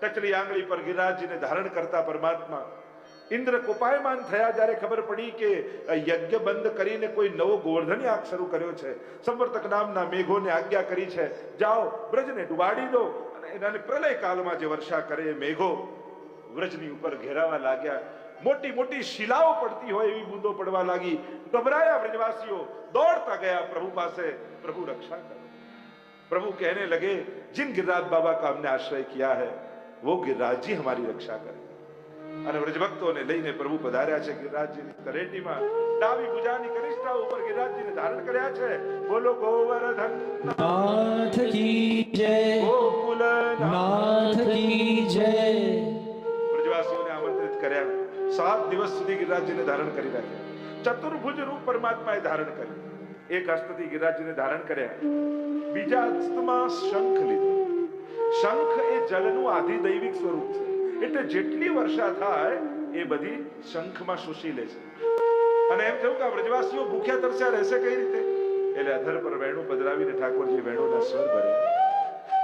ટચલી આંગળી પર ગિરિરાજજીને ધારણ કરતા પરમાત્મા ઇન્દ્ર કોપાયમાન થયા જ્યારે ખબર પડી કે યજ્ઞ બંધ કરીને કોઈ નવો ગોવર્ધન યાગ શરૂ કર્યો છે સંવર્તક નામના મેઘોને આજ્ઞા કરી છે જાઓ બ્રજને ડુબાડી દો અને એના પ્રલય કાળમાં જે વર્ષા કરે એ મેઘો વ્રજની ઉપર ઘેરાવા લાગ્યા મોટી મોટી શિલાઓ પડતી હોય એવી બૂંદો પડવા લાગી ગભરાયા વ્રજવાસીઓ દોડતા ગયા પ્રભુ પાસે પ્રભુ રક્ષા કરો प्रभु कहने लगे जिन गिरिराज बाबा का हमने आश्रय किया है વો ગિરરાજજી હમારી રક્ષા કરે અને વ્રજભક્તોને લઈને પ્રભુ પધાર્યા છે ગિરિરાજજીની તરેટીમાં ડાબી ભુજાની કનિષ્ઠા ઉપર ગિરિરાજજીને ધારણ કર્યા છે બોલો ગોવર્ધન નાથ જય ગોકુલ નાથ કી જય વ્રજવાસીઓને આમંત્રિત કર્યા સાત દિવસ સુધી ગિરિરાજજીને ધારણ કરી રાખ્યા ચતુર્ભુજ રૂપ પરમાત્માએ ધારણ કર્યું એક હસ્તથી ગિરિરાજજીને ધારણ કર્યા બીજા હસ્તમાં શંખ લીધો શંખ એ જલનું આધિદૈવિક સ્વરૂપ છે. એટલે જેટલી વર્ષા થાય, એ બધી શંખમાં શોષી લે છે. અને એમ થયું કે વ્રજવાસીઓ ભૂખ્યા તરસ્યા રહેશે કઈ રીતે? એટલે અધર પર વેણું પધરાવીને ઠાકોરજી વેણુના સ્વર ભરે.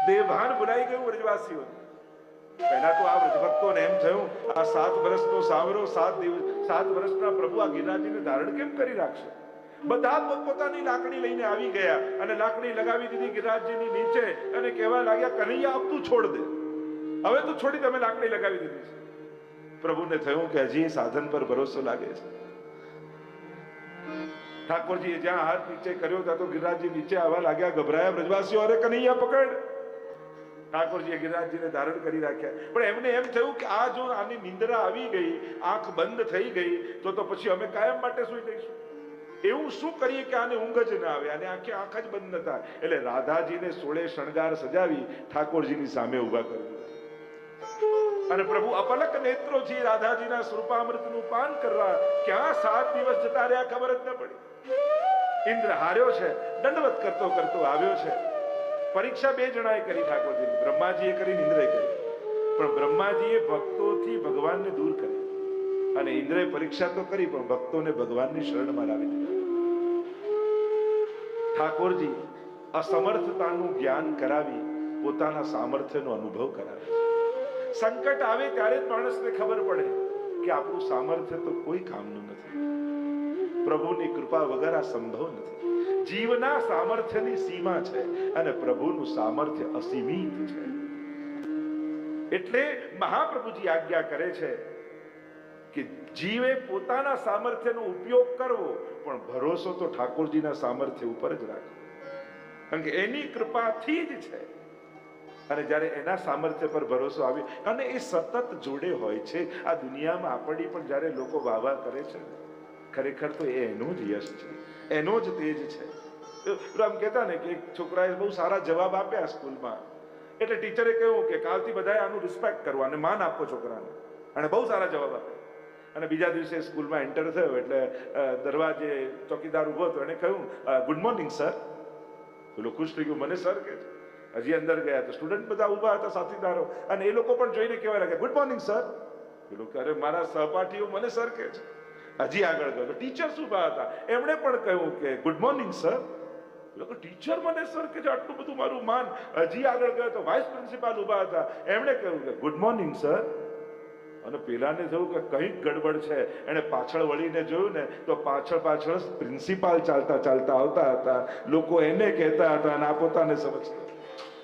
દેભાન ભૂલાઈ ગયું વ્રજવાસીઓ પહેલા તો આ વ્રજભક્તોને એમ થયું, આ સાત વર્ષનો સાવરો, સાત દિવસ, સાત વર્ષના પ્રભુ આ ગિરિરાજજીને ધારણ કેમ કરી રાખશે? બધા પોતપોતાની લાકડી લઈને આવી ગયા અને લાકડી લગાવી દીધી ગિરિરાજજીની નીચે અને કહેવા લાગ્યા, કનૈયા, આપ તું છોડ દે. હવે તું છોડી તમે લાકડી લગાવી દીધી છે. પ્રભુને થયું કે હજી સાધન પર ભરોસો લાગે છે. ઠાકોરજીએ જ્યાં હાથ નીચે કર્યો, ત્યાં તો ગિરિરાજજી નીચે આવવા લાગ્યા, ગભરાયા બ્રજવાસીઓ, અરે કનૈયા, પકડ. ઠાકોરજીએ ગિરિરાજજીને ધારણ કરી રાખ્યા. પણ એમને એમ થયું કે આ જો આની નિંદ્રા આવી ગઈ, આંખ બંધ થઈ ગઈ, તો તો પછી અમે કાયમ માટે સુઈ જઈશું. એવું શું કરીએ કે આને ઊંઘ જ ના આવે? આને આંખે આંખ જ બંધ ન થાય. એટલે રાધાજીને સોળે શણગાર સજાવી ઠાકોરજીની સામે ઊભા કરી અને પ્રભુ અપલક નેત્રોથી રાધાજીના સ્વરૂપામૃતનું પાન કરવા ક્યાં સાત દિવસ જતા રહ્યા ખબર જ ન પડી. ઇન્દ્ર હાર્યો છે, દંડવત કરતો કરતો આવ્યો છે. પરીક્ષા બે જણાએ કરી ઠાકોરજી બ્રહ્માજીએ કરી ઇન્દ્રએ કરી. પણ બ્રહ્માજીએ ભક્તોથી ભગવાનને દૂર કરી. અને ઇન્દ્રએ પરીક્ષા તો કરી, પણ ભક્તોને ભગવાનની શરણમાં લાવી દીધા. ઠાકોરજી, અસમર્થતાનું જ્ઞાન કરાવી પોતાના સામર્થ્યનો અનુભવ કરાવે સંકટ આવે ત્યારે જ માણસને ખબર પડે કે આપણું સામર્થ્ય તો કોઈ કામનું નથી. પ્રભુની કૃપા વગર આ સંભવ નથી. જીવના સામર્થ્યની સીમા છે અને પ્રભુનું સામર્થ્ય અસીમિત છે. એટલે મહાપ્રભુજી આજ્ઞા કરે છે કે જીવે પોતાના સામર્થ્યનો ઉપયોગ કરવો, પણ ભરોસો તો ઠાકોરજીના સામર્થ્ય ઉપર જ રાખવો કારણ કે એની કૃપાથી જ છે. અને જ્યારે એના સામર્થ્ય પર ભરોસો આવે અને એ સતત જોડે હોય છે. આ દુનિયામાં આપણી પણ જ્યારે લોકો વાવા કરે છે ખરેખર તો એ એનો જ યશ છે. એનો જ તેજ છે. આમ કહેતા ને કે એક છોકરાએ બહુ સારા જવાબ આપ્યા સ્કૂલમાં. એટલે ટીચરે કહ્યું કે કાલથી બધાએ આનું રિસ્પેક્ટ કરવું અને માન આપો છોકરાને. અને બહુ સારા જવાબ આપ્યા. અને બીજા દિવસે સ્કૂલમાં એન્ટર થયો એટલે દરવાજે ચોકીદાર ઊભો હતો. એને કહ્યું ગુડ મોર્નિંગ સર પેલો ખુશ થઈ ગયું. મને સર કે હજી અંદર ગયા તો સ્ટુડન્ટ બધા ઊભા હતા, સાથીદારો. અને એ લોકો પણ જોઈને કહેવા લાગ્યા ગુડ મોર્નિંગ સર પેલો અરે, મારા સહપાઠીઓ મને સર કે છે. હજી આગળ ગયો. તો ટીચર્સ ઊભા હતા. એમણે પણ કહ્યું કે ગુડ મોર્નિંગ સર લોકો ટીચર મને સર કે આટલું બધું મારું માન. હજી આગળ ગયો તો વાઇસ પ્રિન્સિપાલ ઊભા હતા. એમણે કહ્યું કે ગુડ મોર્નિંગ સર અને પેલાને થયું કે કંઈક ગડબડ છે. એણે પાછળ વળીને જોયું ને, તો પાછળ પાછળ પ્રિન્સિપાલ ચાલતા ચાલતા આવતા હતા. લોકો એને કહેતા હતા અને આ પોતાને સમજતા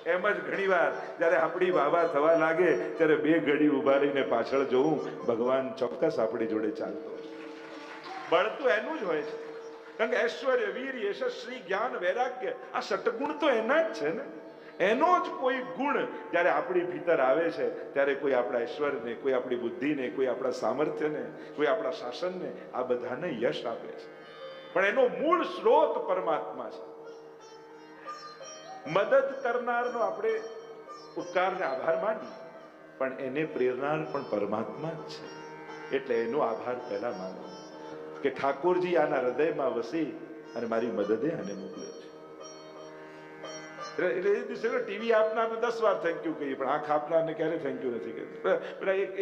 એમ જ ઘણીવાર જ્યારે આપણી વાવા થવા લાગે, ત્યારે બે ઘડી ઊભા રહીને પાછળ જોવું ભગવાન ચોક્કસ આપણી જોડે ચાલતો. બળ તો એનું જ હોય છે. કારણ કે ઐશ્વર્ય, વીર, યશસ્વી, જ્ઞાન, વૈરાગ્ય, આ સટગુણ તો એના જ છે ને. એનો જ કોઈ ગુણ જ્યારે આપણી ભીતર આવે છે, ત્યારે કોઈ આપણા ઈશ્વરને, કોઈ આપણી બુદ્ધિને, કોઈ આપણા સામર્થ્યને, કોઈ આપણા શાસનને આ બધાને યશ આપે છે. પણ એનો મૂળ સ્ત્રોત પરમાત્મા છે. મદદ કરનારનો આપણે ઉપકારને આભાર માનીએ, પણ એને પ્રેરનાર પણ પરમાત્મા જ છે. એટલે એનો આભાર પહેલા માનો કે ઠાકોરજી આના હૃદયમાં વસી અને મારી મદદે આને મોકલ્યો. છે એટલે એ દિવસે ટીવી આપનારને દસ વાર થેન્ક યુ કહીએ, પણ આંખ આપનારને ક્યારે થેન્ક યુ નથી કહીએ પેલા એક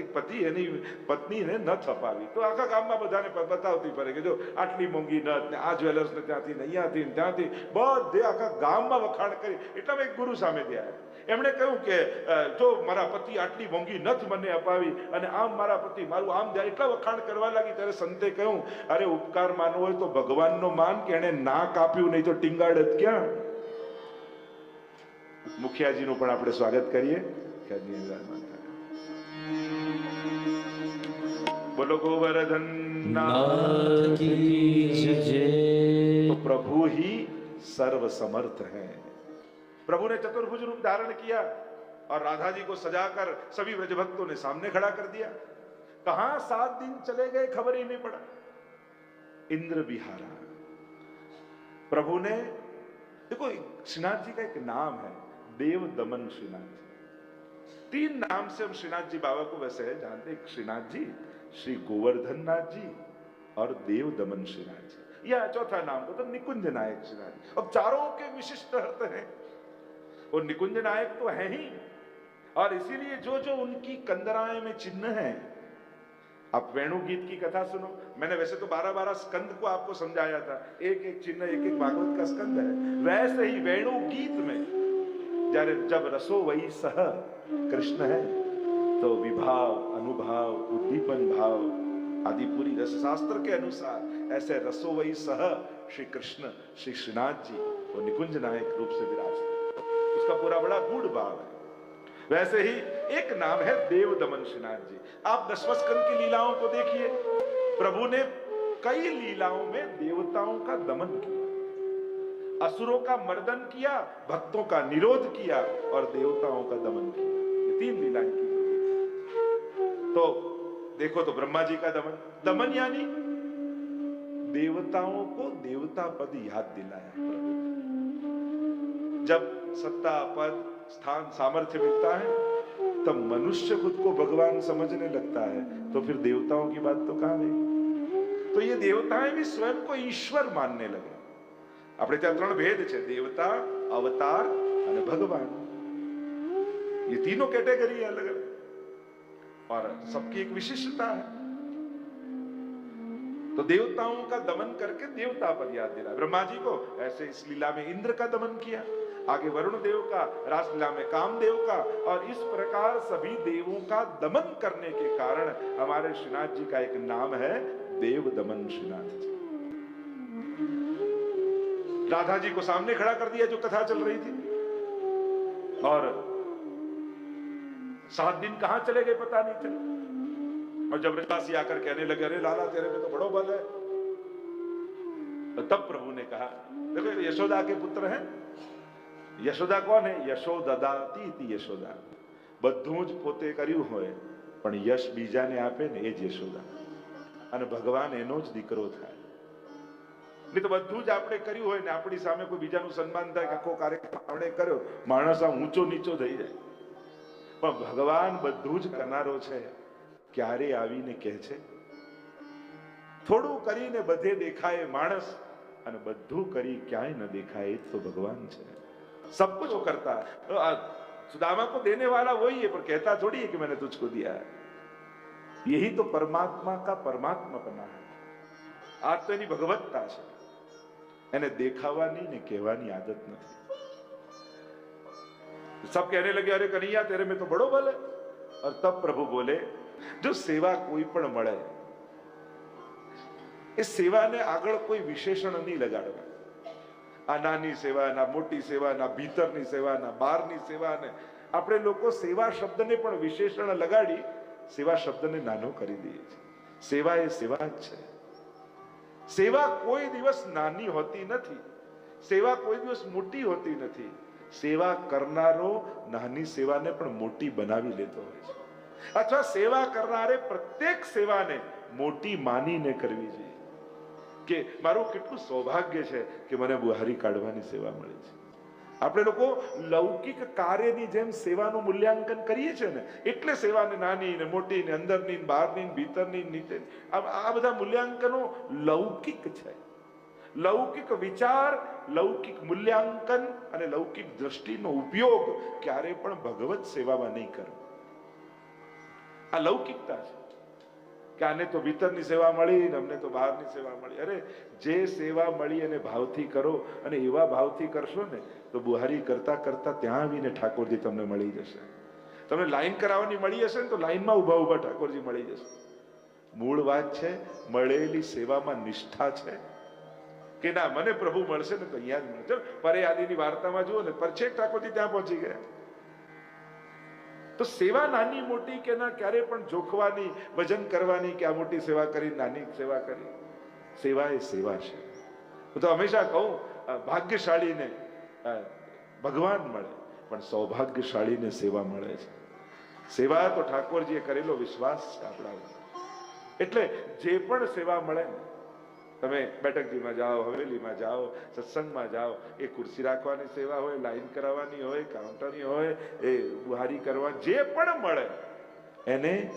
એક પતિ એની પત્નીને ન થપાવી તો આખા ગામમાં બધાને બતાવતી ફરે કે જો આટલી મોંઘી નથ ને આ જ્વેલર્સ ને ત્યાંથી ને અહીંયાથી ને ત્યાંથી બધે આખા ગામમાં વખાણ કરી. એટલામાં એક ગુરુ સામે ત્યાં એમણે કહ્યું કે જો મારા પતિ આટલી મોંઘી નથ મને અપાવી અને આમ મારા પતિ મારું આમ જાય એટલા વખાણ કરવા લાગી ત્યારે સંતે કહ્યું, અરે ઉપકાર માનવો હોય તો ભગવાનનો માન કે એણે ના કાપ્યું નહીં તો ટીંગાડ ક્યાં? મુખિયાજીનું પણ આપણે સ્વાગત કરીએ મુખિયાજી વિરાજમાન થાય. બોલો ગોવર્ધન नाथ की जय तो प्रभु ही सर्व समर्थ है प्रभु ने चतुर्भुज रूप धारण किया और राधा जी को सजाकर सभी व्रज भक्तों ने सामने खड़ा कर दिया कहा सात दिन चले गए खबर ही नहीं पड़ा इंद्र बिहारा प्रभु ने देखो श्रीनाथ जी का एक नाम है देव दमन श्रीनाथ जी। तीन नाम से हम श्रीनाथ जी बाबा को वैसे है। जानते। श्रीनाथ जी, श्री गोवर्धन नाथ जी और देव दमन श्रीनाथ जी। या चौथा नाम तो निकुंज नायक श्रीनाथ जी। अब चारों के विशिष्ट अर्थ हैं। वो निकुंज नायक तो है ही। और इसीलिए जो जो उनकी कंदराए में चिन्ह है, आप वेणु गीत की कथा सुनो। मैंने वैसे तो बारह बारह स्कंद को आपको समझाया था। एक एक चिन्ह, एक एक भागवत का स्कंद है। वैसे ही वेणु गीत में જ્યારે जब रसो वही सह कृष्ण है तो विभाव अनुभाव उद्दीपन भाव आदि पूरी रस शास्त्र के अनुसार ऐसे रसो वही सह श्री कृष्ण श्री श्रीनाथ जी वो निकुंज नायक रूप से विराजते उसका पूरा बड़ा गूढ़ भाव है वैसे ही एक नाम है देव दमन श्रीनाथ जी आप दसवें स्कंद की लीलाओं को देखिए प्रभु ने कई लीलाओं में देवताओं का दमन किया असुरों का मर्दन किया, भक्तों का निरोध किया और देवताओं का दमन किया। तीन लीलाएँ की तो देखो तो ब्रह्मा जी का दमन। दमन यानी देवताओं को देवता पद याद दिलाया। जब सत्ता, पद, स्थान, सामर्थ्य मिलता है, तब मनुष्य खुद को भगवान समझने लगता है। तो फिर देवताओं की बात तो कहाँ रही? तो ये देवताएँ भी स्वयं को ईश्वर मानने लगे। આપણે ત્યાં ત્રણ ભેદ છે દેવતા અવતાર અને ભગવાન ये तीनों कैटेगरी है अलग अलग और सबकी एक विशिष्टता है तो देवताओं का दमन करके देवता पर याद दिला ब्रह्मा जी को ऐसे इस लीला में इंद्र का दमन किया आगे वरुण देव का रासलीला में कामदेव का और इस प्रकार सभी देवों का दमन करने के कारण हमारे श्रीनाथ जी का एक नाम है देव दमन श्रीनाथ जी राधा जी को सामने खड़ा कर दिया जो कथा चल रही थी और सात दिन कहां चले गए पता नहीं चला और जब रजवासी आकर कहने लगे अरे लाला तेरे में तो बड़ो बल है तो तब प्रभु ने कहा देखो ये यशोदा के पुत्र हैं યશોદા કોણ હે યશોદદાતી તી યશોદા બધું જ પોતે કર્યું હોય પણ યશ બીજાને આપે ને એ જ યશોદા અને ભગવાન એનો જ દીકરો થાય નહીં તો બધું જ આપણે કર્યું હોય ને આપણી સામે કોઈ બીજાનું સન્માન થાય કે આખો કાર્યક્રમ આપણે કર્યો માણસ આમ ઊંચો નીચો થઈ જાય પણ ભગવાન બધું જ કરનારો છે ક્યારે આવીને કહે છે થોડું કરીને બધે દેખાય માણસ અને બધું કરી ક્યાંય ન દેખાય એ જ તો ભગવાન છે सब कुछ वो करता है तो आ, सुदामा को देने वाला वही है पर कहता थोड़ी है कि मैंने तुझको दिया है यही तो परमात्मा का परमात्मापना है આ તો એની ભગવત્તા છે એને દેખાવાની ને કહેવાની આદત નથી सब कहने लगे अरे कन्हैया तेरे में तो बड़ो बल है और तब प्रभु बोले जो सेवा કોઈ પણ મળે એ સેવાને આગળ કોઈ વિશેષણ નહીં લગાડવા આ નાની સેવા ના મોટી સેવા ના ભીતરની સેવા ના બહારની સેવા ને આપણે લોકો સેવા શબ્દને પણ વિશેષણ લગાડી સેવા શબ્દને નાનો કરી દઈએ છીએ સેવા એ સેવા જ છે સેવા કોઈ દિવસ નાની હોતી નથી, સેવા કોઈ દિવસ મોટી હોતી નથી. સેવા કરનારો નાની સેવાને પણ મોટી બનાવી લેતો હોય છે. અથવા સેવા કરનારે પ્રત્યેક સેવાને મોટી માનીને કરવી જોઈએ. કે મારું કેટલું સૌભાગ્ય છે કે મને બુહારી કાઢવાની સેવા મળી છે. આપણે લોકો લૌકિક કાર્યની જેમ સેવાનું મૂલ્યાંકન કરીએ છીએ ને, એટલે સેવાને નાની ને મોટી ને અંદરની ને બહારની ને ભીતરની નીચે. આ બધા મૂલ્યાંકનો લૌકિક છે. લૌકિક વિચાર, લૌકિક મૂલ્યાંકન અને લૌકિક દ્રષ્ટિનો ઉપયોગ ક્યારે પણ ભગવત સેવામાં નહીં કરો આ લૌકિકતા છે. કે આને તો ભીતરની સેવા મળી ને અમને તો બહારની સેવા મળી. અરે, જે સેવા મળી અને ભાવથી કરો અને એવા ભાવથી કરશો ને, તો બુહારી કરતા કરતા ત્યાં આવીને ઠાકોરજી તમને મળી જશે. તમને લાઈન કરાવવાની મળી હશે ને, તો લાઈનમાં ઊભા ઊભા ઠાકોરજી મળી જશે. મૂળ વાત છે, મળેલી સેવામાં નિષ્ઠા છે. કે ના, મને પ્રભુ મળશે ને તો અહીંયા જ મળશે પરે આદિની વાર્તામાં જુઓ ને, પરછેક ઠાકોરજી ત્યાં પહોંચી ગયા. તો સેવા નાની મોટી કે ના ક્યારે પણ જોખવાની, વજન કરવાની કે આ મોટી સેવા કરી, નાની સેવા કરી? સેવા એ સેવા છે. હું તો હંમેશા કહું ભાગ્યશાળીને ભગવાન મળે, પણ સૌભાગ્યશાળીને સેવા મળે છે. સેવા તો ઠાકોરજીએ કરેલો વિશ્વાસ છે આપણા એટલે જે પણ સેવા મળે ને તમે બેઠકજીમાં જાઓ, હવેલીમાં જાઓ, સત્સંગમાં જાઓ, એ ખુરશી રાખવાની સેવા હોય, લાઈન કરાવવાની હોય, કાઉન્ટરની હોય, એ બુહારી કરવા જે પણ મળે, એને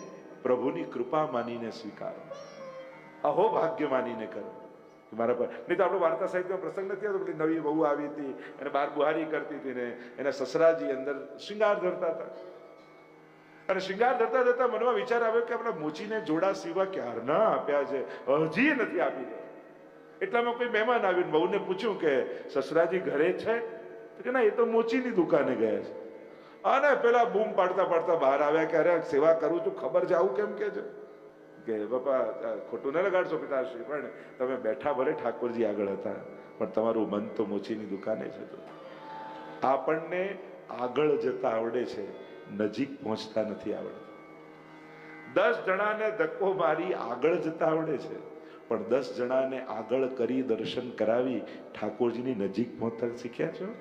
પ્રભુની કૃપા માનીને સ્વીકારો. અહો ભાગ્ય માનીને કરો. મારા પર નહીં તો આપણો વાર્તા સાહિત્યમાં પ્રસંગ નથી આવતો, પેલી નવી બહુ આવી હતી અને બાર બુહારી કરતી હતી ને એના સસરાજી અંદર શિંગાર ધરતા હતા. અને શિંગાર ધરતા ધરતા મનમાં વિચાર આવ્યો કે આપણા મોચીને જોડા સીવા ક્યારના આપ્યા છે? હજી નથી આપી એટલામાં કોઈ મહેમાન આવીને બહુને પૂછ્યું કે, સસરાજી ઘરે છે? તો કે, ના, એ તો મોચીની દુકાને ગયા છે. અને પેલા બૂમ પાડતા પાડતા બહાર આવ્યા કે, અરે સેવા કરું છું, ખબર જાવું કેમ કે છે? કે, બાપા ખોટું ન લગાડશો પિતાશ્રી, પણ તમે બેઠા ભલે ઠાકોરજી આગળ હતા, પણ તમારું મન તો મોચીની દુકાને છે તો આપણને આગળ જતા આવડે છે, નજીક પહોંચતા નથી આવડતું. દસ જણાને ધક્કો મારી આગળ જતા આવડે છે. પણ દસ જણાને આગળ કરી દર્શન કરાવી ઠાકોરજીની નજીક પહોંચતા શીખ્યા છો?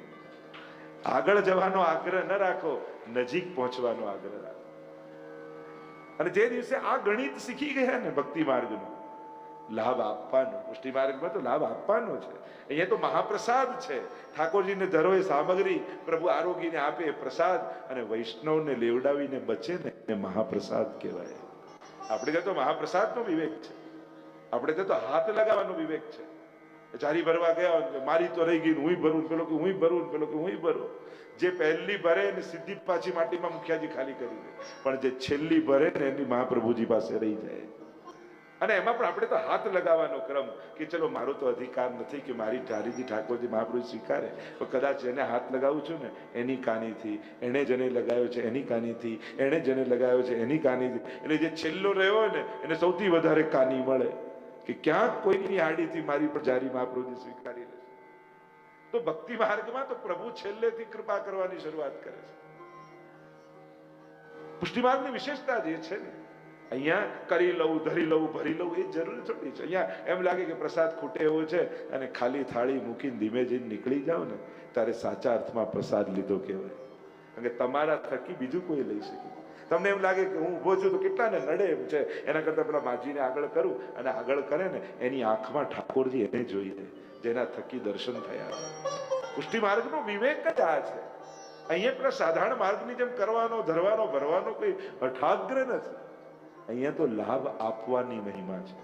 આગળ જવાનો આગ્રહ ન રાખો, નજીક પહોંચવાનો આગ્રહ રાખો. અને જે દિવસે આ ગણિત શીખી ગયા ને ભક્તિ માર્ગનો, લાભ આપવાનો, પુષ્ટિ માર્ગમાં તો લાભ આપવાનો છે. અહીંયા તો મહાપ્રસાદ છે. ઠાકોરજીને ધરો એ સામગ્રી પ્રભુ આરોગીને આપે પ્રસાદ અને વૈષ્ણવને લેવડાવીને બચે ને મહાપ્રસાદ કહેવાય. આપણે તો મહાપ્રસાદનો વિવેક છે. આપણે તો હાથ લગાવવાનો વિવેક છે. ચારી ભરવા ગયા મારી તો રહી ગઈ હું ભરું પેલો કે હું ભરું પેલો કે હું ભરું. જે પહેલી ભરે ને સીધી પાછી માટીમાં મુખિયાજી ખાલી કરી દે. પણ જે છેલ્લી ભરે ને એની મહાપ્રભુજી પાસે રહી જાય. અને એમાં પણ આપણે તો હાથ લગાવવાનો ક્રમ કે ચલો મારો તો અધિકાર નથી કે મારી ધારીજી ઠાકોરજી મહાપ્રભુ સ્વીકારે. પણ કદાચ એને હાથ લગાવું છું ને એની કાનીથી. એણે જેને લગાવ્યો છે એની કાનીથી. એણે જેને લગાવ્યો છે એની કાનીથી. એટલે જે છેલ્લો રહ્યો હોય ને એને સૌથી વધારે કાની મળે. કે ક્યાંક કોઈની આડીથી મારી પર જારી મહાપ્રભુજી સ્વીકારી લે તો ભક્તિ માર્ગમાં તો પ્રભુ છેલ્લેથી કૃપા કરવાની શરૂઆત કરે છે. પુષ્ટિ માર્ગની વિશેષતા જે છે ને. અહીંયા કરી લઉં, ધરી લઉં, ભરી લઉં એ જરૂરી થોડી છે. અહીંયા એમ લાગે કે પ્રસાદ ખૂટે એવો છે અને ખાલી થાળી મૂકીને ધીમે જઈને નીકળી જાઓ ને ત્યારે સાચા અર્થમાં પ્રસાદ લીધો કહેવાય. કારણ કે તમારા થકી બીજું કોઈ લઈ શકે. તમને એમ લાગે કે હું ઊભો છું તો કેટલાને નડે એમ છે? એના કરતાં પેલા માજીને આગળ કરું અને આગળ કરે ને, એની આંખમાં ઠાકોરજી એને જોઈએ, જેના થકી દર્શન થયા. પુષ્ટિ માર્ગનો વિવેક જ આ છે. અહીંયા પેલા સાધારણ માર્ગની જેમ કરવાનો, ધરવાનો, ભરવાનો કોઈ અઠાગ્ર નથી. અહીંયા તો લાભ આપવાની મહિમા છે.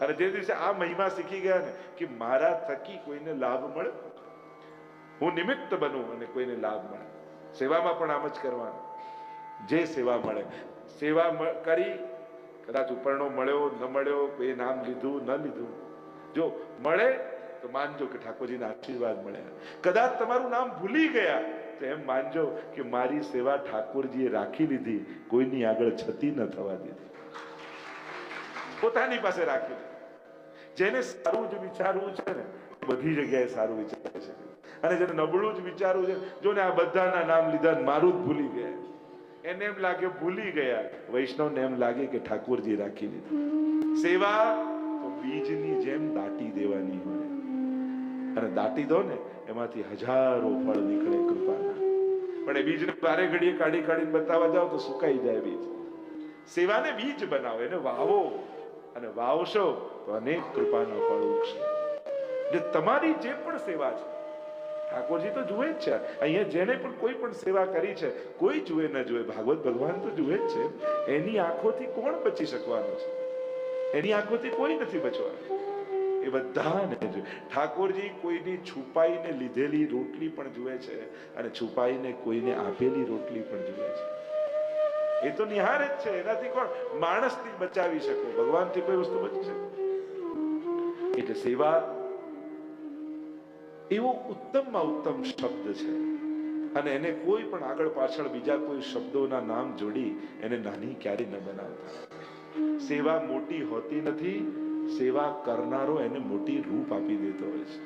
અને જે દિવસે આ મહિમા શીખી ગયા ને, કે મારા થકી કોઈને લાભ મળે, હું નિમિત્ત બનું અને કોઈને લાભ મળે. સેવામાં પણ આમ જ કરવાનું. જે સેવા મળે. સેવા કરી કદાચ ઉપરણો મળ્યો, ન મળ્યો એ નામ લીધું, ન લીધું. જો મળે, તો માનજો કે ઠાકોરજીના આશીર્વાદ મળ્યા કદાચ તમારું નામ ભૂલી ગયા, તો એમ માનજો કે મારી સેવા ઠાકોરજીએ રાખી લીધી, કોઈની આગળ છતી ન થવા દીધી. પોતાની પાસે રાખી જેને સારું જ વિચારવું છે ને, બધી જગ્યાએ સારું વિચારે છે. અને જેને નબળું જ વિચારવું છે જો ને આ બધાના નામ લીધા મારું જ ભૂલી ગયા. એને એમ લાગે ભૂલી ગયા. વૈષ્ણવને એમ લાગે કે ઠાકોરજી રાખી દીધું. સેવા, તો બીજની જેમ દાટી દેવાની હોય. અને દાટી દો ને, એમાંથી હજારો ફળ નીકળે કૃપાના. પણ એ બીજને બારે ઘડીએ કાઢી કાઢી બતાવવા જાવ તો સુકાઈ જાય બીજ. સેવાને બીજ બનાવો, એને વાવો અને વાવશો તો અનેક કૃપાના ફળ ઉગશે. એટલે તમારી જે પણ સેવા છે ઠાકોરજી તો જુએ જ છે. અહીંયા જેને પણ કોઈ પણ સેવા કરી છે, કોઈ જુએ ન જુએ. ભાગવત ભગવાન તો જુએ જ છે. એની આંખોથી કોણ બચી શકવાનું છે? એની આંખોથી કોઈ નથી બચવાનું. એ બધાને જુએ. ઠાકોરજી કોઈની છુપાઈને લીધેલી રોટલી પણ જુએ છે અને છુપાઈને કોઈને આપેલી રોટલી પણ જુએ છે. એ તો નિહાર જ છે. એનાથી કોણ? માણસથી બચાવી શકો. ભગવાનથી કોઈ વસ્તુ બચી શકે? એટલે સેવા એવો ઉત્તમમાં ઉત્તમ શબ્દ છે. અને એને કોઈ પણ આગળ પાછળ બીજા કોઈ શબ્દોના નામ જોડી એને નાની ક્યારેય ન બનાવતા. સેવા મોટી હોતી નથી, સેવા કરનારો એને મોટી રૂપ આપી દેતો હોય છે.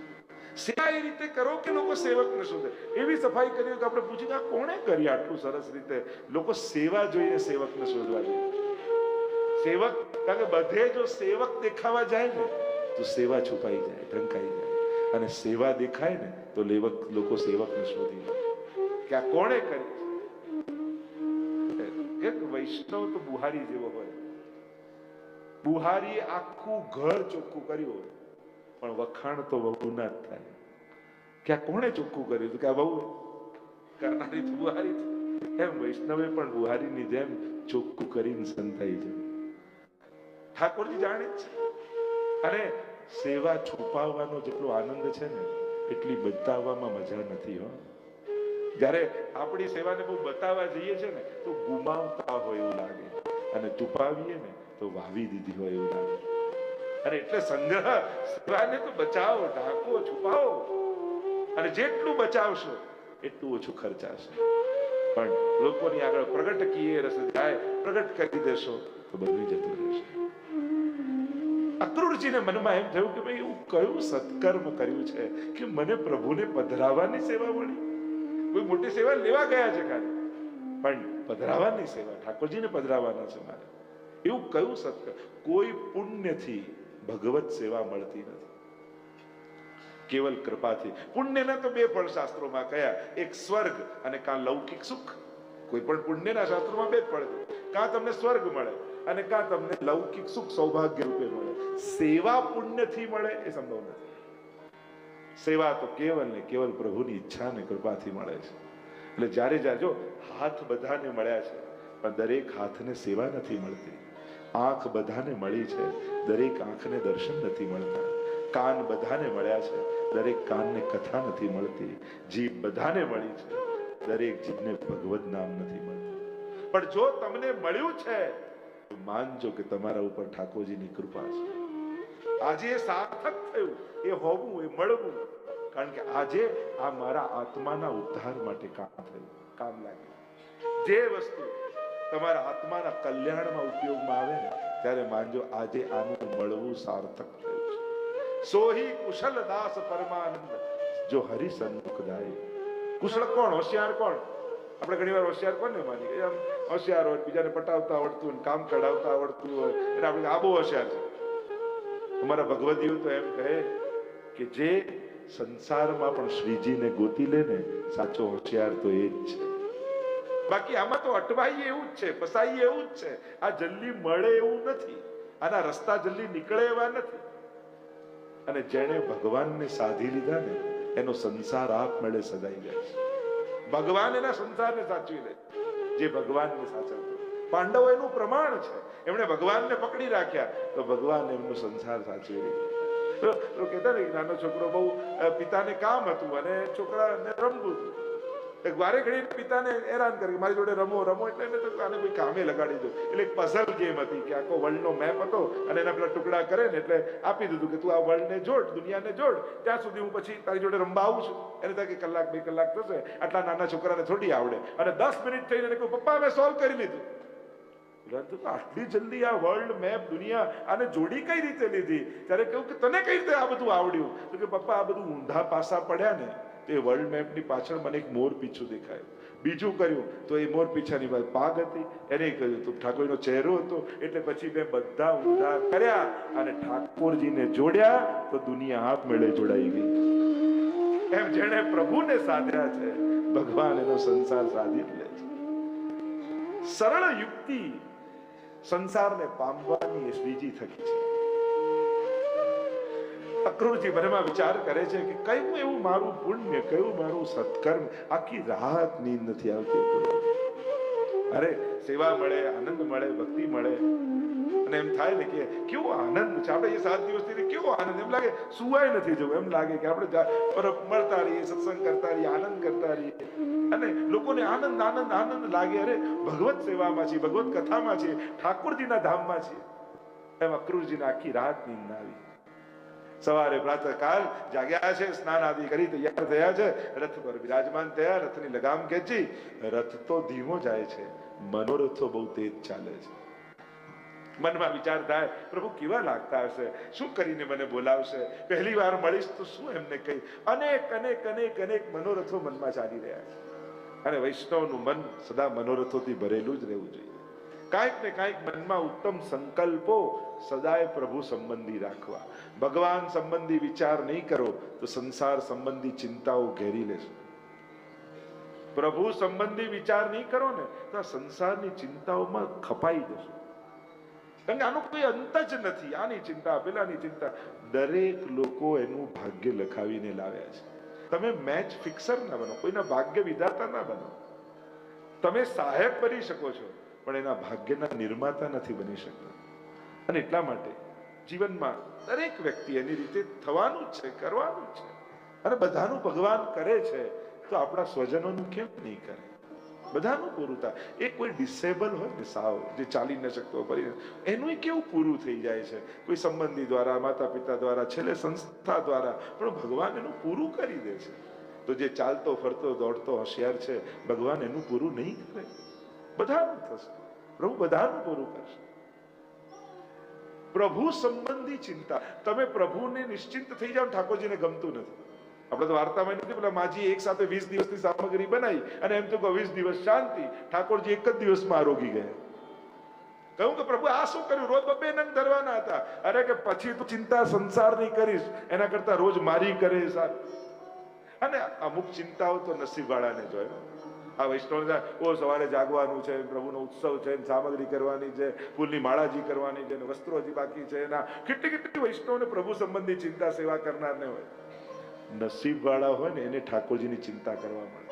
સેવા એ રીતે કરો કે લોકો સેવકને શોધે? એવી સફાઈ કરી કે આપણે પૂછીએ આ કોણે કરી આટલું સરસ રીતે? લોકો સેવા જોઈને સેવકને શોધવા જોઈએ સેવક, કારણ કે બધે જો સેવક દેખાવા જાય ને, તો સેવા છુપાઈ જાય, ઢંકાઈ જાય. અને સેવા દેખાય ને, તો લેવક લોકો સેવકને શોધી કે આ કોણે કરી? એક વૈષ્ણવ તો બુહારી જેવો હોય. બુહારી આખું ઘર ચોખ્ખું કર્યું હોય, પણ વખાણ તો વહુ ના જ થાય. કે આ કોણે ચોખ્ખું કર્યું કે આ વહુ કરનારી બુહારી એમ વૈષ્ણવે પણ બુહારીની જેમ ચોખ્ખું કરીને સંતાઈ છે ઠાકોરજી જાણે છે. અને સેવા છુપાવવાનો જેટલો આનંદ છે ને, એટલી બતાવવામાં મજા નથી, હો. જ્યારે આપણી સેવાને બહુ બતાવવા જઈએ છે ને, તો ગુમાવતા હોય એવું લાગે. અને છુપાવીએ ને, તો વાવી દીધી હોય એવું લાગે. અને એટલે સંગ્રહ, સેવાને તો બચાવો, ઢાંકો, છુપાવો. અને જેટલું બચાવશો, એટલું ઓછું ખર્ચાશે. પણ લોકોની આગળ પ્રગટ કીએ, રસ જાય, પ્રગટ કરી દેશો, તો બધું જતું રહેશે. અક્રૂરજીને મનમાં એમ થયું કે ભાઈ, એવું કયું સત્કર્મ કર્યું છે કે મને પ્રભુને પધરાવવાની સેવા મળી? કોઈ મોટી સેવા લેવા ગયા છે ખાલી પણ પધરાવવાની સેવા, ઠાકોરજીને પધરાવવાના છે મારે. એવું કયું સત્કર્મ? કોઈ પુણ્યથી ભગવત સેવા મળતી નથી. કેવલ કૃપાથી. પુણ્યના તો બે ફળ શાસ્ત્રોમાં કયા? એક સ્વર્ગ અને કાં લૌકિક સુખ? કોઈ પણ પુણ્યના શાસ્ત્રોમાં બે ફળ કાં તમને સ્વર્ગ મળે? અને કાં તમને લૌકિક સુખ સૌભાગ્ય રૂપે મળે. સેવા પુણ્યથી મળે એ સંભવ નથી. સેવા તો કેવલ ને કેવલ પ્રભુની ઈચ્છા ને કૃપાથી મળે છે. એટલે જ્યારે જ્યારે જો હાથ બધાને મળ્યા છે, પણ દરેક હાથને સેવા નથી મળતી. આંખ બધાને મળી છે, દરેક આંખને દર્શન નથી મળતા. કાન બધાને મળ્યા છે, દરેક કાનને કથા નથી મળતી. જીભ બધાને મળી છે, દરેક જીભને ભગવત નામ નથી મળતું. પણ જો તમને મળ્યું છે માનજો કે તમારા ઉપર ઠાકોરજીની કૃપા છે. આજે સાર્થક થયું, એ હોવું, એ મળવું. કારણ કે આજે આ મારા આત્માના ઉદ્ધાર માટે કામ થયું, કામ લાગ્યું. જે વસ્તુ તમારા આત્માના કલ્યાણમાં ઉપયોગમાં આવે ને, ત્યારે માનજો આજે આનું મળવું સાર્થક થયું છે. સોહી કુશલ દાસ પરમાનંદ, જો હરિ સન્મુખ દાય કુશળ કોણ? હોશિયાર કોણ? આપણે ઘણી વાર હોશિયાર કોને માની આમ હોશિયાર હોય, બીજાને પટાવતા આવડતું હોય, કામ કઢાવતા આવડતું હોય એટલે આપણે આ હોશિયાર છે. અમારા ભગવદીઓ તો એમ કહે કે જે સંસારમાં પણ શ્રીજીને ગોતી લે ને, સાચો હોશિયાર તો એ જ છે. બાકી આમાં તો અટવાઈએ એવું જ છે, ફસાઈએ એવું જ છે. આ જલ્દી મળે એવું નથી. આના રસ્તા જલ્દી નીકળે એવા નથી. અને જેણે ભગવાનને સાધી લીધા ને, એનો સંસાર આપમેળે સદાઈ જાય છે. ભગવાન એના સંસારને સાચવી લે. જે ભગવાનને સાચવતો. પાંડવો એનું પ્રમાણ છે. એમણે ભગવાનને પકડી રાખ્યા, તો ભગવાન એમનો સંસાર સાચવી લે કહેતા ને નાનો છોકરો બહુ પિતાને કામ હતું અને છોકરાને રમવું હતું. વારે ઘડી પિતાને હેરાન કરી મારી જોડે રમો રમો એટલે એને તો આને કોઈ કામે લગાડી દો એટલે એક પઝલ ગેમ હતી કે આખો વર્લ્ડનો મેપ હતો અને એના પેલા ટુકડા કરે ને એટલે આપી દીધું કે તું આ વર્લ્ડને જોડ, દુનિયાને જોડ. ત્યાં સુધી હું પછી તારી જોડે રમવા આવું છું. એને થાય કે કલાક, બે કલાક થશે. આટલા નાના છોકરાને થોડી આવડે. અને દસ મિનિટ થઈને એને કહ્યું, પપ્પા, મેં સોલ્વ કરી લીધું. આટલી જલ્દી આ વર્લ્ડ મેપ દુનિયા આને જોડી કઈ રીતે લીધી? ત્યારે કહ્યું કે તને કઈ રીતે આ બધું આવડ્યું? તો કે, પપ્પા, આ બધું ઊંધા પાસા પડ્યા ને. તે વર્લ્ડ મેપની પાછળ મને એક મોર પીછું દેખાયું. બીજું કર્યું તો એ મોર પીછાની વાત પાગ હતી. એને કહ્યું, તો ઠાકોરનો ચહેરો હતો, એટલે પછી મેં બધા ઉદ્ધાર કર્યા અને ઠાકોરજીને જોડ્યા તો દુનિયા આપમેળે જોડાઈ ગઈ. એમ જેણે પ્રભુને સાધ્યા છે, ભગવાન એનો સંસાર સાધી લે છે. સરળ યુક્તિ સંસારને પામવાની એ શ્રીજી થકી છે. અક્રૂરજી મનમાં વિચાર કરે છે કે કયું એવું મારું પુણ્ય, કયું મારું સત્કર્મ, આખી રાહત નીંદ નથી આવતી અરે, સેવા મળે, આનંદ મળે, ભક્તિ મળે. અને એમ થાય ને કે કેવો આનંદ છે. આપણે એ સાત દિવસથી કેવો આનંદ એમ લાગે સુવાય નથી જવું. એમ લાગે કે આપણે જા- પર મળતા રહીએ, સત્સંગ કરતા રહીએ, આનંદ કરતા રહીએ. અને લોકોને આનંદ આનંદ આનંદ લાગે. અરે, ભગવત સેવામાં છે ભગવત કથામાં છે ઠાકોરજીના ધામમાં છે એમ અક્રૂરજીને આખી રાત નીંદ આવી. સવારે પ્રાતઃકાલ જાગ્યા છે, સ્નાન આદિ કરી તૈયાર થયા છે, રથ પર બિરાજમાન થયા, રથની લગામ ખેંચી, રથ તો ધીમો જાય છે, મનોરથો બહુ તેજ ચાલે છે. મનમાં વિચાર થાય, પ્રભુ, કેવા લાગતા હશે? શું કરીને મને બોલાવશે? પહેલી વાર મળીશ તો શું એમને કહી? અનેક અનેક અનેક અનેક મનોરથો મનમાં ચાલી રહ્યા છે. અને વૈષ્ણવનું મન સદા મનોરથોથી ભરેલું જ રહેવું જોઈએ. કાંઈક ને કાંઈક મનમાં ઉત્તમ સંકલ્પો સદાય પ્રભુ સંબંધી રાખવા. ભગવાન સંબંધી વિચાર નહીં કરો, તો સંસાર સંબંધી ચિંતાઓ ઘેરી લેશે. પ્રભુ સંબંધી વિચાર નહીં કરો ને, તો આ સંસારની ચિંતાઓમાં ખપાઈ જશો. કારણ કે આનો કોઈ અંત જ નથી. આની ચિંતા, પેલાની ચિંતા. દરેક લોકો એનું ભાગ્ય લખાવીને લાવ્યા છે. તમે મેચ ફિક્સર ના બનો, કોઈના ભાગ્ય વિધાતા ના બનો. તમે સહાયક બની શકો છો, પણ એના ભાગ્યના નિર્માતા નથી બની શકતા. અને એટલા માટે જીવનમાં દરેક વ્યક્તિ એની રીતે થવાનું જ છે, કરવાનું છે. અને બધાનું ભગવાન કરે છે, તો આપણા સ્વજનોનું કેમ નહીં કરે? બધાનું પૂરું થાય. એ કોઈ ડિસેબલ હોય ને સાવ, જે ચાલી ન શકતો, ફરી એનું કેવું પૂરું થઈ જાય છે? કોઈ સંબંધી દ્વારા માતા પિતા દ્વારા, છેલ્લે સંસ્થા દ્વારા, પણ ભગવાન એનું પૂરું કરી દે છે. તો જે ચાલતો, ફરતો, દોડતો, હોશિયાર છે, ભગવાન એનું પૂરું નહીં કરે. બધાનું થશે. પ્રભુ બધાનું પૂરું કરશે. પ્રભુ સંબંધી ચિંતા. તમે પ્રભુને નિશ્ચિંત થઈ જાઓ ઠાકોરજીને ગમતું નથી. આપણે તો વાર્તામાં નથી પેલા માજી એક સાથે વીસ દિવસની સામગ્રી બનાવી અને એમ તો કહો વીસ દિવસ શાંતિ. ઠાકોરજી એક જ દિવસમાં આરોગી ગયા. કહ્યું કે, પ્રભુ, આ શું કર્યું? રોજ બબે નંગ ધરવાના હતા. અરે કે પછી તું ચિંતા સંસારની કરીશ. એના કરતા રોજ મારી કરે સાહેબ. અને અમુક ચિંતાઓ તો નસીબવાળાને વાળાને હોય આ વૈષ્ણવ ઓ સવારે જાગવાનું છે, પ્રભુનો ઉત્સવ છે સામગ્રી કરવાની છે, ફૂલની માળાજી કરવાની છે વસ્ત્રો હજી બાકી છે, એના કેટલી કેટલી વૈષ્ણવને પ્રભુ સંબંધી ચિંતા સેવા કરનારને હોય. નસીબ વાળા હોય ને એને ઠાકોરજીની ચિંતા કરવા મળે.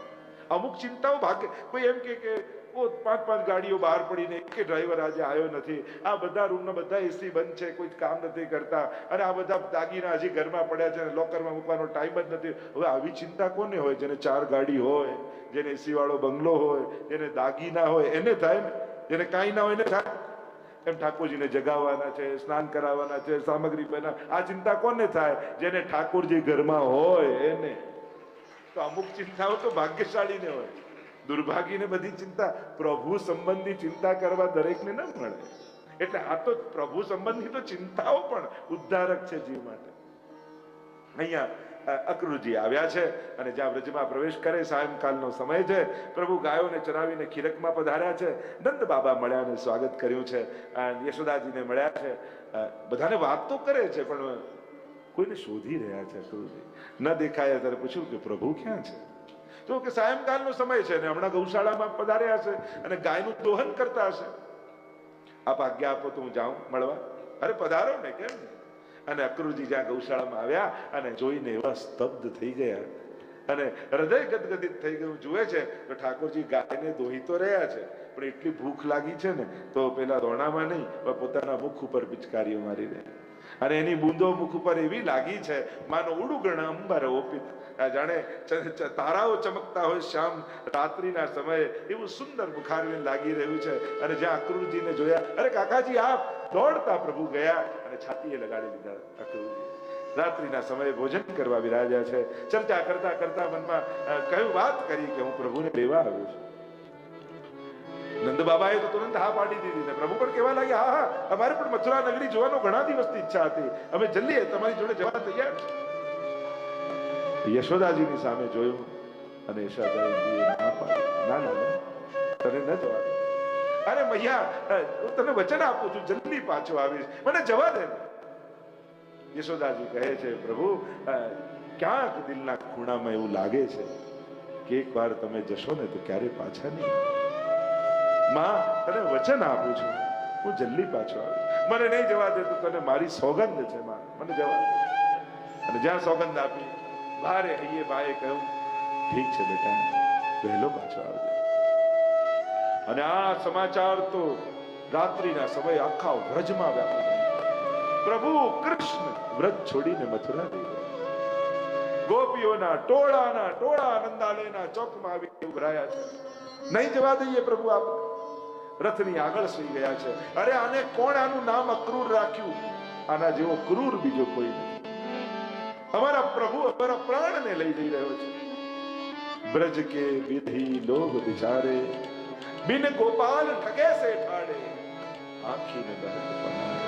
અમુક ચિંતાઓ ભાગે, કોઈ એમ કે પાંચ પાંચ ગાડીઓ બહાર પડીને એક ડ્રાઈવર આજે આવ્યો નથી. આ બધા રૂમના બધા એસી બંધ છે, કોઈ કામ નથી કરતા. અને આ બધા દાગીના હજી ઘરમાં પડ્યા છે લોકરમાં મૂકવાનો ટાઈમ જ નથી. હવે આવી ચિંતા કોને હોય? જેને ચાર ગાડી હોય, જેને એસી વાળો બંગલો હોય, જેને દાગીના હોય, એને થાય ને? જેને કાંઈ ના હોય એને થાય. એમ ઠાકોરજીને જગાવવાના છે, સ્નાન કરાવવાના છે, સામગ્રી બના આ ચિંતા કોને થાય? જેને ઠાકોરજી ઘરમાં હોય એને. તો અમુક ચિંતાઓ તો ભાગ્યશાળીને હોય. દુર્ભાગીને બધી ચિંતા પ્રભુ સંબંધી ચિંતા કરવા દરેકને ન મળે. એટલે આ તો પ્રભુ સંબંધી તો ચિંતાઓ પણ ઉદ્ધારક છે જીવ માટે. અહીંયા અ, આવ્યા છે અને જ્યાં વ્રજમાં પ્રવેશ કરે સાયંકાલનો સમય છે પ્રભુ ગાયોને ચરાવીને ખીરકમાં પધાર્યા છે નંદ બાબા મળ્યા અને સ્વાગત કર્યું છે યશોદાજીને મળ્યા છે. બધાને વાત તો કરે છે પણ કોઈને શોધી રહ્યા છે અક્રૂરજી. ન દેખાયા ત્યારે પૂછ્યું કે પ્રભુ ક્યાં છે? તો કે સાયંકાલનો સમય છે ને હમણાં ગૌશાળામાં પધાર્યા છે અને ગાયનું દોહન કરતા હશે. આપ આજ્ઞા આપો તો હું જાઉં મળવા. અરે, પધારો ને, કેમ? અને અક્રૂરજી જ્યાં ગૌશાળામાં આવ્યા અને જોઈને એવા સ્તબ્ધ થઈ ગયા. અને હૃદય ગદગદિત થઈ ગયું, જુએ છે તો ઠાકોરજી ગાયને દોહી તો રહ્યા છે, પણ એટલી ભૂખ લાગી છે ને, તો પેલા દોણામાં નહીં, પણ પોતાના મુખ ઉપર પિચકારીઓ મારી રહ્યા અને એની બૂંદો મુખ ઉપર એવી લાગી છે, માનો ઉડુગણ અંબર ઓપિત. જાણે તારાઓ ચમકતા હોય શ્યામ રાત્રિના સમયે એવું સુંદર મુખારવીને લાગી રહ્યું છે. અને જ્યાં અક્રૂરજીને જોયા, અરે કાકાજી, આપ દોડતા પ્રભુ ગયા. અને છાતીએ લગાડી લીધા અક્રૂરજી. રાત્રિના સમયે ભોજન કરવા બિરાજ્યા છે. ચર્ચા કરતા કરતા મનમાં કયું વાત કરી કે હું પ્રભુને લેવા આવ્યો છું. નંદ બાબાએ તો તુરંત હા પાડી દીધી ને પ્રભુ પણ કહેવા લાગ્યા, હા હા, અમારે પણ મથુરા નગરી જોવાનો ઘણા દિવસથી ઈચ્છા હતી. અમે જલ્દી તમારી જોડે જવા તૈયાર યશોદાજીની સામે જોયું અને યશોદાજીએ ના પાડી. ના ના તને ન જવા અરે મૈયા હું તને વચન આપું છું, જલ્દી પાછો આવીશ. મને જવા દે. યશોદાજી કહે છે, પ્રભુ ક્યાંક દિલના ખૂણામાં એવું લાગે છે કે એકવાર તમે જશો ને તો ક્યારે પાછા નહીં. માં, તને વચન આપું છું. હું જલ્દી પાછો આવીશ. મને નહીં જવા દે, તું તને મારી સોગંદ છે, માં. મને જવા દે. અને જ્યાં સોગંદ આપી, ભારે હૈયે ભાઈએ કહ્યું, ઠીક છે બેટા, વહેલો પાછો આવજે અને આ સમાચાર તો રાત્રિના સમયે આખા વ્રજમાં વ્યાપી પ્રભુ કૃષ્ણ વ્રજ છોડીને મથુરા ગઈ ગોપીઓના ટોળાના ટોળા નંદાલયના ચોકમાં આવી ઉભરાયા છે. નહીં જવા દઈએ પ્રભુ આપ રથની આગળ સુઈ ગયા છે. અરે આને કોણ આનું નામ અક્રૂર રાખ્યું? આના જેવો ક્રૂર બીજો કોઈ નથી. અમારા પ્રભુ અમારા પ્રાણને લઈ જઈ રહ્યો છે. બ્રજ કે વિધિ લોભ વિચારે, બિન ગોપાલ ઠગે સે ઠાડે, આખીને દર્દ